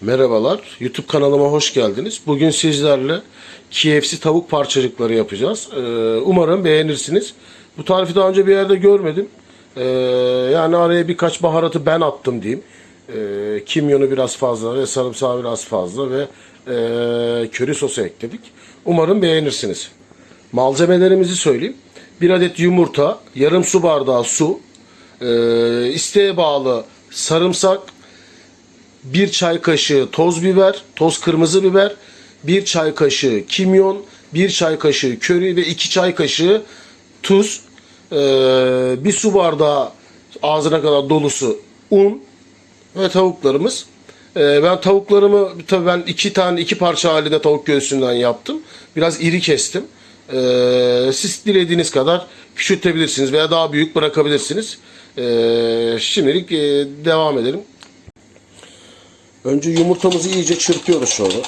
Merhabalar, YouTube kanalıma hoş geldiniz. Bugün sizlerle KFC tavuk parçacıkları yapacağız. Ee, umarım beğenirsiniz. Bu tarifi daha önce bir yerde görmedim. Ee, yani araya birkaç baharatı ben attım diyeyim. Ee, kimyonu biraz fazla ve sarımsağı biraz fazla ve köri sosu ekledik. Umarım beğenirsiniz. Malzemelerimizi söyleyeyim. Bir adet yumurta, yarım su bardağı su, isteğe bağlı sarımsak, bir çay kaşığı toz biber, toz kırmızı biber, bir çay kaşığı kimyon, bir çay kaşığı köri ve iki çay kaşığı tuz, e, bir su bardağı ağzına kadar dolusu un ve tavuklarımız. E, ben tavuklarımı tabii ben iki tane iki parça halinde tavuk göğsünden yaptım. Biraz iri kestim. E, siz dilediğiniz kadar küçültebilirsiniz veya daha büyük bırakabilirsiniz. Şimdilik e, devam edelim. Önce yumurtamızı iyice çırpıyoruz şöyle.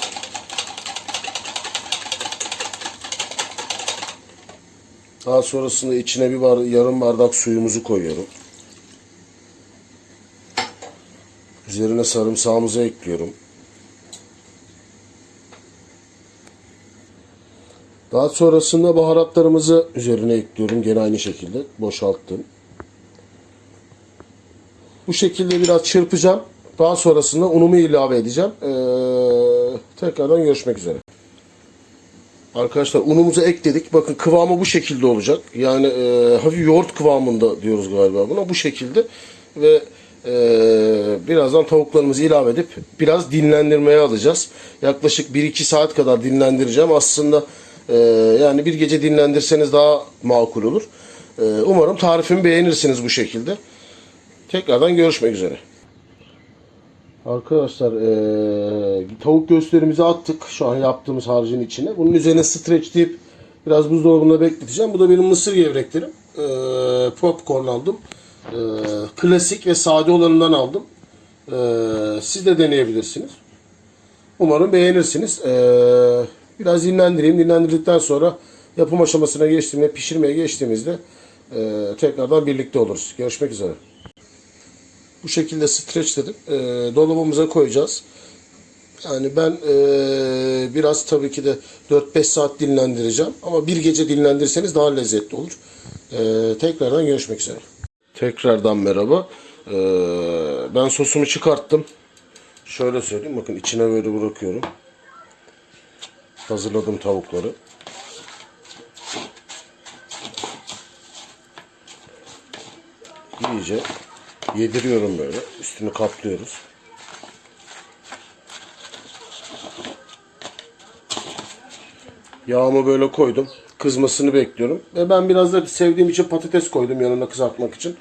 Daha sonrasında içine bir bar yarım bardak suyumuzu koyuyorum. Üzerine sarımsağımızı ekliyorum. Daha sonrasında baharatlarımızı üzerine ekliyorum. Gene aynı şekilde boşalttım. Bu şekilde biraz çırpacağım. Daha sonrasında unumu ilave edeceğim. Ee, tekrardan görüşmek üzere. Arkadaşlar unumuzu ekledik. Bakın kıvamı bu şekilde olacak. Yani e, hafif yoğurt kıvamında diyoruz galiba buna. Bu şekilde ve e, birazdan tavuklarımızı ilave edip biraz dinlendirmeye alacağız. Yaklaşık 1-2 saat kadar dinlendireceğim. Aslında e, yani bir gece dinlendirseniz daha makul olur. E, umarım tarifimi beğenirsiniz bu şekilde. Tekrardan görüşmek üzere. Arkadaşlar eee, tavuk göğüslerimizi attık şu an yaptığımız harcın içine. Bunun üzerine streçleyip biraz buzdolabında bekleteceğim. Bu da benim mısır gevreklerim. Eee, popcorn aldım. Eee, klasik ve sade olanından aldım. Eee, siz de deneyebilirsiniz. Umarım beğenirsiniz. Eee, biraz dinlendireyim. Dinlendirdikten sonra yapım aşamasına geçtiğimde, pişirmeye geçtiğimizde eee, tekrardan birlikte oluruz. Görüşmek üzere. Bu şekilde streçledim. E, dolabımıza koyacağız. Yani ben e, biraz tabii ki de 4-5 saat dinlendireceğim. Ama bir gece dinlendirirseniz daha lezzetli olur. E, tekrardan görüşmek üzere. Tekrardan merhaba. E, ben sosumu çıkarttım. Şöyle söyleyeyim. Bakın içine böyle bırakıyorum. Hazırladım tavukları. İyice yediriyorum böyle. Üstünü kaplıyoruz. Yağımı böyle koydum. Kızmasını bekliyorum. Ve ben biraz da sevdiğim için patates koydum yanına kızartmak için.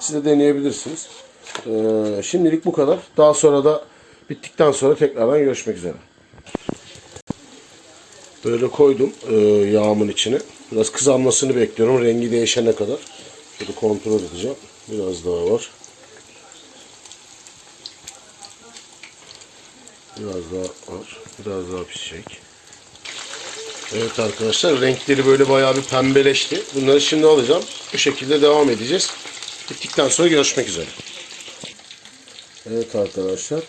Siz de deneyebilirsiniz. Ee, şimdilik bu kadar. Daha sonra da bittikten sonra tekrardan görüşmek üzere. Böyle koydum e, yağımın içine. Biraz kızarmasını bekliyorum. Rengi değişene kadar. Şöyle kontrol edeceğim. Biraz daha var. Biraz daha var. Biraz daha pişecek. Evet arkadaşlar renkleri böyle bayağı bir pembeleşti. Bunları şimdi alacağım. Bu şekilde devam edeceğiz. Bittikten sonra görüşmek üzere. Evet arkadaşlar.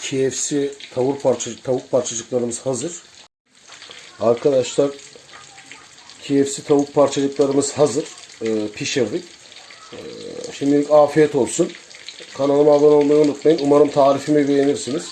KFC tavuk parçacık tavuk parçacıklarımız hazır. Arkadaşlar KFC tavuk parçacıklarımız hazır. Ee, pişirdik. Ee, şimdilik afiyet olsun. Kanalıma abone olmayı unutmayın. Umarım tarifimi beğenirsiniz.